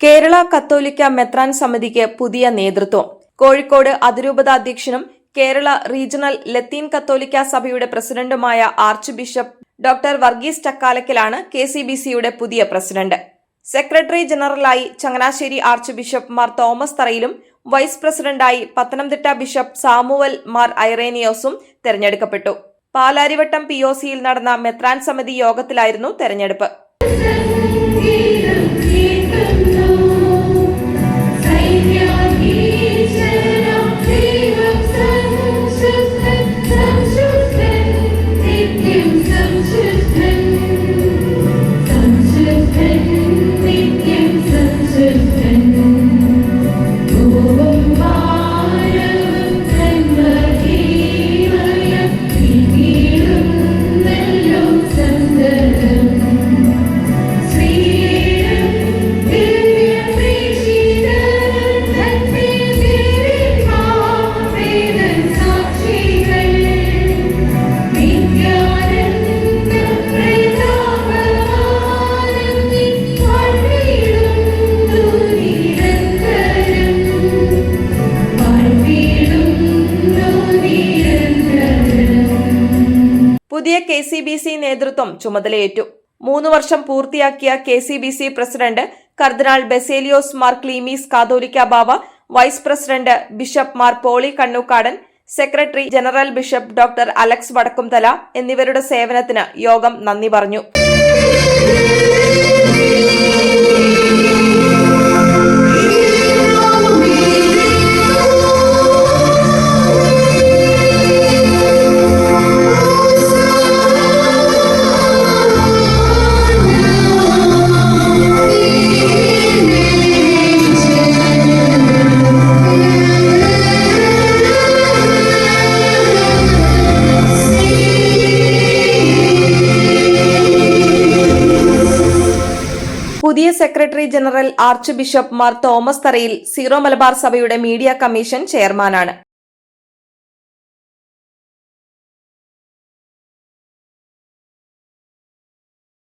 കേരള കത്തോലിക്ക മെത്രാൻ സമിതിക്ക് പുതിയ നേതൃത്വം. കോഴിക്കോട് അതിരൂപത അധ്യക്ഷനും കേരള റീജിയണൽ ലത്തീൻ കത്തോലിക്ക സഭയുടെ പ്രസിഡന്റുമായ ആർച്ച് ബിഷപ്പ് ഡോക്ടർ വർഗീസ് ചക്കാലക്കലാണ് കെ സി ബി സിയുടെ പുതിയ പ്രസിഡന്റ്. സെക്രട്ടറി ജനറലായി ചങ്ങനാശ്ശേരി ആർച്ച് ബിഷപ്പ് മാർ തോമസ് തറയിലും വൈസ് പ്രസിഡന്റായി പത്തനംതിട്ട ബിഷപ്പ് സാമുവൽ മാർ ഐറേനിയോസും തെരഞ്ഞെടുക്കപ്പെട്ടു. പാലാരിവട്ടം പി ഒ സിയിൽ നടന്ന മെത്രാൻ സമിതി യോഗത്തിലായിരുന്നു തെരഞ്ഞെടുപ്പ്. പുതിയ കെ സി ബി സി നേതൃത്വം ചുമതലയേറ്റു. മൂന്ന് വർഷം പൂർത്തിയാക്കിയ K C B C president cardinal Baselios Mar Cleemis Catholicos Bava vice president bishop Mar Pauly Kannookadan secretary general bishop doctor Alex Vadakkumthala എന്നിവരുടെ സേവനത്തിന് യോഗം നന്ദി പറഞ്ഞു. പുതിയ secretary general archbishop Mar Thomas തറയിൽ സീറോ മലബാർ സഭയുടെ മീഡിയ കമ്മീഷൻ ചെയർമാനാണ്